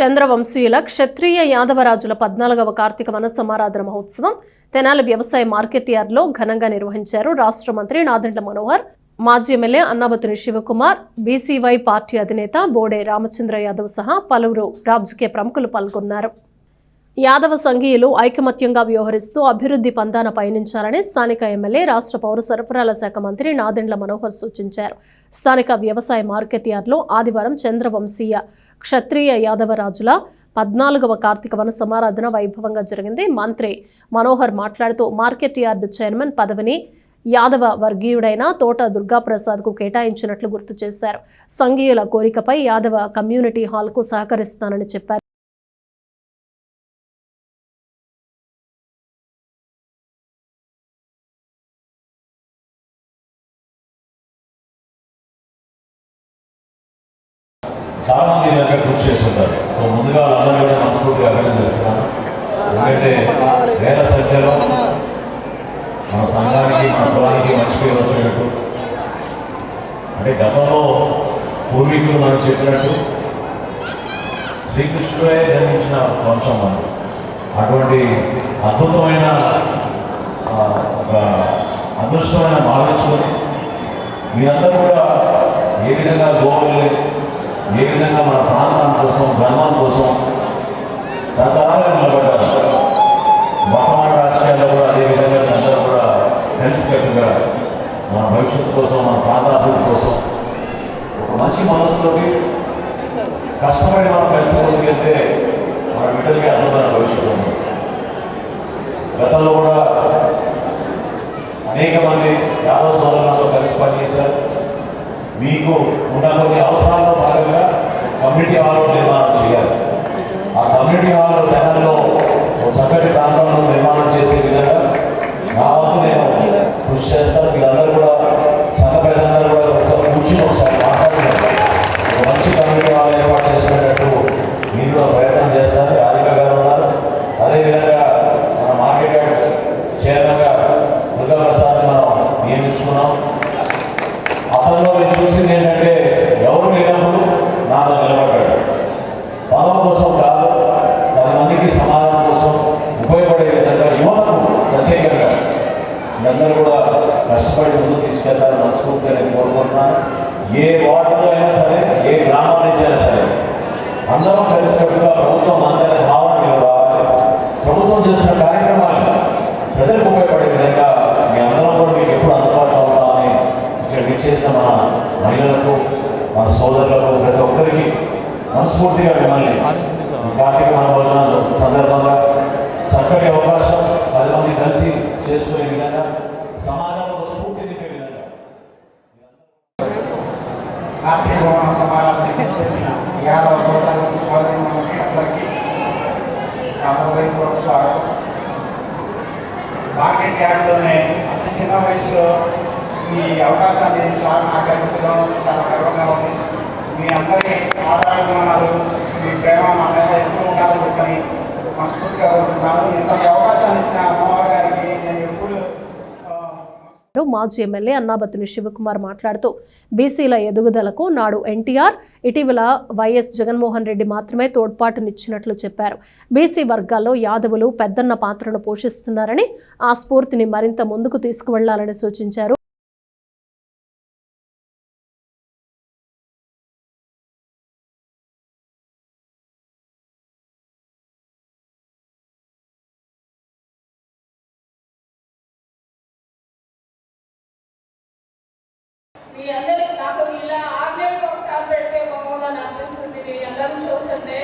చంద్రవంశీయుల క్షత్రియ యాదవరాజుల పద్నాలుగవ కార్తీక వన సమారాధన మహోత్సవం తెనాలి వ్యవసాయ మార్కెట్ యార్డ్లో ఘనంగా నిర్వహించారు రాష్ట్ర మంత్రి నాదెండ్ల మనోహర్ మాజీ MLA Annabathuni Sivakumar BCY party అధినేత బోడే రామచంద్ర యాదవ్ సహా పలువురు రాజకీయ ప్రముఖులు పాల్గొన్నారు. యాదవ సంఘీయులు ఐకమత్యంగా వ్యవహరిస్తూ అభివృద్ధి పందాన పయనించాలని స్థానిక ఎమ్మెల్యే రాష్ట్ర పౌర సరఫరాల శాఖ మంత్రి నాదెండ్ల మనోహర్ సూచించారు. స్థానిక వ్యవసాయ మార్కెట్ యార్డ్లో ఆదివారం చంద్రవంశీయ క్షత్రియ యాదవరాజుల పద్నాలుగవ కార్తీక వన సమారాధన వైభవంగా జరిగింది. మంత్రి మనోహర్ మాట్లాడుతూ మార్కెట్ యార్డు చైర్మన్ పదవిని యాదవ వర్గీయుడైన తోట దుర్గాప్రసాద్కు కేటాయించినట్లు గుర్తు చేశారు. సంఘీయుల కోరికపై యాదవ కమ్యూనిటీ హాల్కు సహకరిస్తానని చెప్పారు. చాలా మంది ఈ దగ్గర కృషి చేస్తుంటారు. సో ముందుగా వాళ్ళందరూ కూడా మనస్ఫూర్తిగా అభినందిస్తున్నాను. ఎందుకంటే వేల సంఖ్యలో మన సంఘానికి మన కులానికి మంచి పేరు వచ్చినట్టు. అంటే గతంలో పూర్వీకులు మనం చెప్పినట్టు శ్రీకృష్ణుడే జన్మించిన వంశం మనం. అటువంటి అద్భుతమైన ఒక అదృష్టమైన భావించుకొని మీరందరూ కూడా ఏ విధంగా గోవుల్ని ఏ విధంగా మన ప్రాంతం కోసం ధర్మం కోసం తరతరాలుగా నిలబడ్డారు. వర్తమాన రాజకీయాల్లో కూడా అదే విధంగా అందరూ కూడా కలిసికట్టుగా మన భవిష్యత్తు కోసం మన ప్రాంత అభివృద్ధి కోసం ఒక మంచి మనసులోకి కష్టపడి మనం కలిసి ముందుకెళ్తే మన బిడ్డలకి అద్భుతమైన భవిష్యత్తు ఉంది గతంలో కూడా అనేక మంది యాదవ సోదరులతో కలిసి పనిచేశారు. మీకు ఉన్న కొన్ని అవసరాలతో కమ్యూనిటీ హాల్ నిర్మాణం చేయాలి. ఆ కమ్యూనిటీ హాల్ తెలంగాణలో ఒక చక్కటి ప్రాంతంలో నిర్మాణం చేసే విధంగా నా వంతు నేను కృషి చేస్తాను మీరందరూ కూడా సంఘ పెద్దలందరూ కూడా ఒకసారి కూర్చుని ఒకసారి మాట్లాడుతున్నారు ఒక మంచి కమ్యూనిటీ హాల్ ఏర్పాటు చేసుకునేటట్టు మీరు కూడా ప్రయత్నం చేస్తారు రాధిక గారు ఉన్నారు అదేవిధంగా మన మార్కెట్ యార్డ్ చైర్మన్గా దుర్గా ప్రసాద్ మనం నియమించుకున్నాం అతనిలో నేను చూసింది ఏంటంటే ఎవరు లేనప్పుడు నాతో నిలబడ్డాడు పదం కోసం కాదు పది మందికి సమాధానం కోసం ఉపయోగపడే విధంగా యువతకు ప్రత్యేకంగా మీరందరూ కూడా కష్టపడి ముందుకు తీసుకెళ్తారు మనస్ఫూర్తిగా నేను కోరుకుంటున్నాను ఏ వార్డులో అయినా సరే ఏ గ్రామం నుంచి అయినా సరే అందరం కలిసికట్టుగా ప్రభుత్వం అందరి భావన మీద రావాలి ప్రభుత్వం చేసిన కార్యక్రమాలు ప్రజలకు ఉపయోగపడే విధంగా మీ అందరం కూడా మీకు ఎప్పుడు అందుబాటులో అవుతామని ఇక్కడ విచ్చేసిన మన మహిళలకు మన సోదరులకు ప్రతి ఒక్కరికి మనస్ఫూర్తిగా మిమ్మల్ని ఈ కార్తీక మనోభోజన సందర్భంగా చక్కటి అవకాశం పది మంది కలిసి చేసుకునే విధంగా సమాజంలో స్ఫూర్తి నింపే విధంగా. కార్తీక భవన సమారాధన చేసిన యాదవ సోదరు సోదరి అందరికీ హృదయపూర్వక స్వాగతం మార్కెట్ యార్డ్లోనే అంత చిన్న వయసులో ఈ అవకాశాన్ని సార్ నాకు కల్పించడం చాలా గర్వంగా ఉంది. మీ అందరి ఆధారాలు మీ ప్రేమ మా మీద ఎక్కువ ఉండాలని చెప్పని మనస్ఫూర్తిగా కోరుకుంటున్నాను. ఇంతటి అవకాశాన్ని ఇచ్చిన అమ్మవారి గారికి నేను ఎప్పుడు మాజీ ఎమ్మెల్యే అన్నాబతుని శివకుమార్ మాట్లాడుతూ బీసీల ఎదుగుదలకు నాడు ఎన్టీఆర్ ఇటీవల వైఎస్ జగన్మోహన్ రెడ్డి మాత్రమే తోడ్పాటునిచ్చినట్లు చెప్పారు. బీసీ వర్గాల్లో యాదవులు పెద్దన్న పాత్రను పోషిస్తున్నారని ఆ స్ఫూర్తిని మరింత ముందుకు తీసుకువెళ్ళాలని సూచించారు మీ అందరూ నాకు ఇలా ఆగ్నేయంగా ఒకసారి పెడితే బాగుందని అనిపిస్తుంది మీ అందరం చూస్తుంటే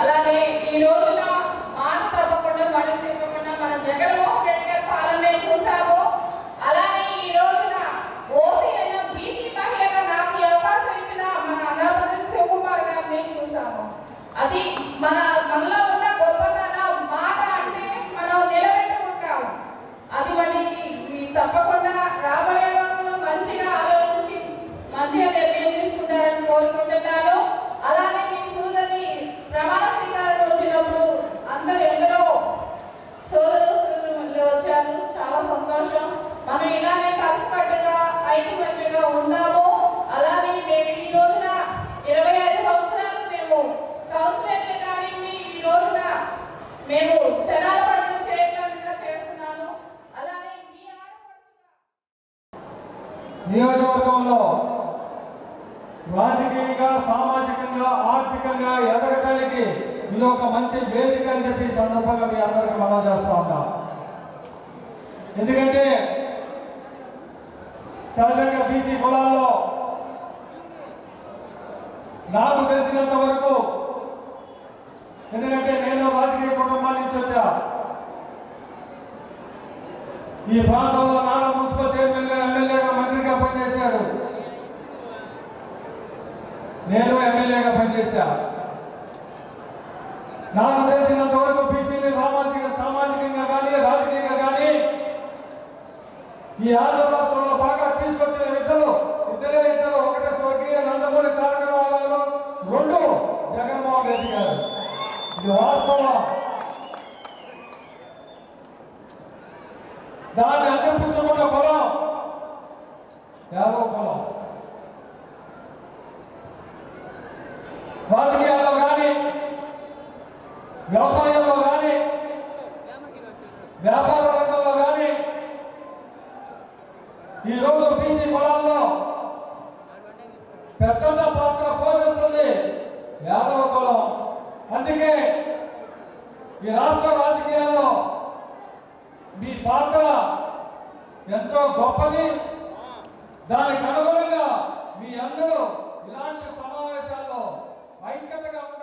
అలానే ఈ రోజున మాట తప్పకుండా మళ్ళీ తిప్పకుండా మన జగన్మోహన్ రెడ్డి గారి పాలనే చూసాము అలానే ఈ రోజున ఓసీ అయిన బీసీ మహిళగా నాకు అవకాశం ఇచ్చిన మన అన్నాపతి శివకుమార్ గారిని చూసాము అది మన నియోజకవర్గంలో రాజకీయంగా సామాజికంగా ఆర్థికంగా ఎదగటానికి ఇది ఒక మంచి వేదిక అని చెప్పి సందర్భంగా మీ అందరికీ మనం చేస్తూ ఉంటాం. ఎందుకంటే సహజంగా బీసీ కులాల్లో నాకు తెలిసినంత వరకు ఎందుకంటే నేను రాజకీయ కుటుంబాల నుంచి వచ్చా. ఈ ప్రాంతంలో నాన్న మున్సిపల్ చైర్మన్గా ఎమ్మెల్యేగా గారు. నేను ఎమ్మెల్యేగా పనిచేశా. నాకు తెలిసినంత వరకు బీసీని సామాజిక సామాజికంగా కానీ రాజకీయంగా కానీ ఈ ఆంధ్ర రాష్ట్రంలో బాగా రాజకీయాల్లో కానీ వ్యవసాయంలో కానీ వ్యాపార రంగంలో కానీ ఈరోజు బీసీ పొలాల్లో పెద్ద పాత్ర పోషిస్తుంది యాదవ కులం అందుకే ఈ రాష్ట్ర రాజకీయాల్లో మీ పాత్ర ఎంతో గొప్పది. దానికి అనుగుణంగా మీ అందరూ ఇలాంటి సమావేశాల్లో 相方が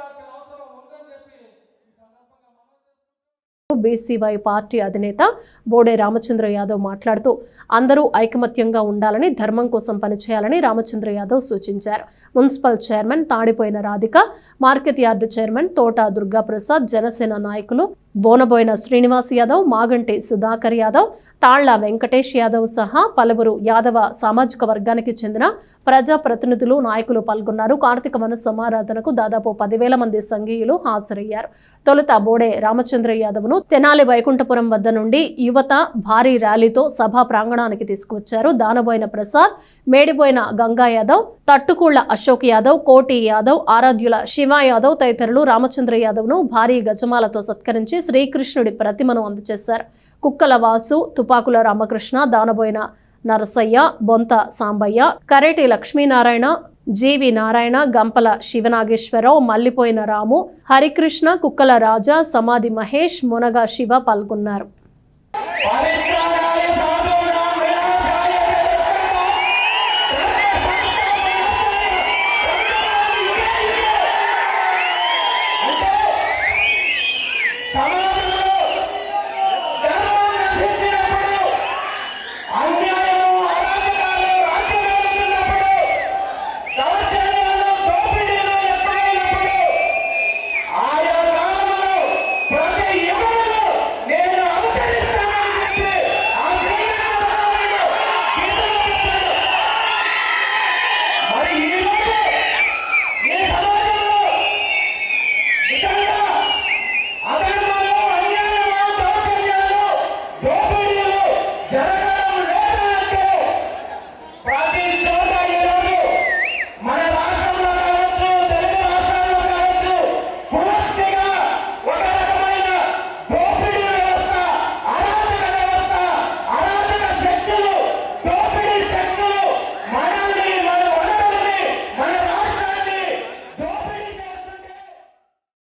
బీసీవై పార్టీ అధినేత బోడే రామచంద్ర యాదవ్ మాట్లాడుతూ అందరూ ఐకమత్యంగా ఉండాలని ధర్మం కోసం పనిచేయాలని రామచంద్ర యాదవ్ సూచించారు. Municipal chairman Tadipoyina Radhika market yard chairman Thota Durgaprasad Janasena నాయకులు బోనబోయిన శ్రీనివాస్ యాదవ్ మాగంటి సుధాకర్ యాదవ్ తాళ్ళ వెంకటేష్ యాదవ్ సహా పలువురు యాదవ సామాజిక వర్గానికి చెందిన ప్రజా ప్రతినిధులు నాయకులు పాల్గొన్నారు. కార్తీక వన సమారాధనకు దాదాపు పదివేల మంది సంఘీయులు హాజరయ్యారు. తొలుత బోడే రామచంద్ర యాదవ్ను తెనాలి వైకుంఠపురం వద్ద నుండి యువత భారీ ర్యాలీతో సభా ప్రాంగణానికి తీసుకువచ్చారు. దానబోయిన ప్రసాద్ మేడిపోయిన గంగా యాదవ్ తట్టుకూళ్ళ అశోక్ యాదవ్ కోటి యాదవ్ ఆరాధ్యుల శివ యాదవ్ తదితరులు రామచంద్ర యాదవ్ను భారీ గజమాలతో సత్కరించి శ్రీకృష్ణుడి ప్రతిమను అందజేశారు. కుక్కల వాసు తుపాకుల రామకృష్ణ దానబోయిన నరసయ్య బొంత సాంబయ్య కరేటి లక్ష్మీనారాయణ జీవి నారాయణ గంపల శివనాగేశ్వరరావు మల్లిపోయిన రాము హరికృష్ణ కుక్కల రాజా సమాధి మహేష్ మునగ శివ పాల్గొన్నారు.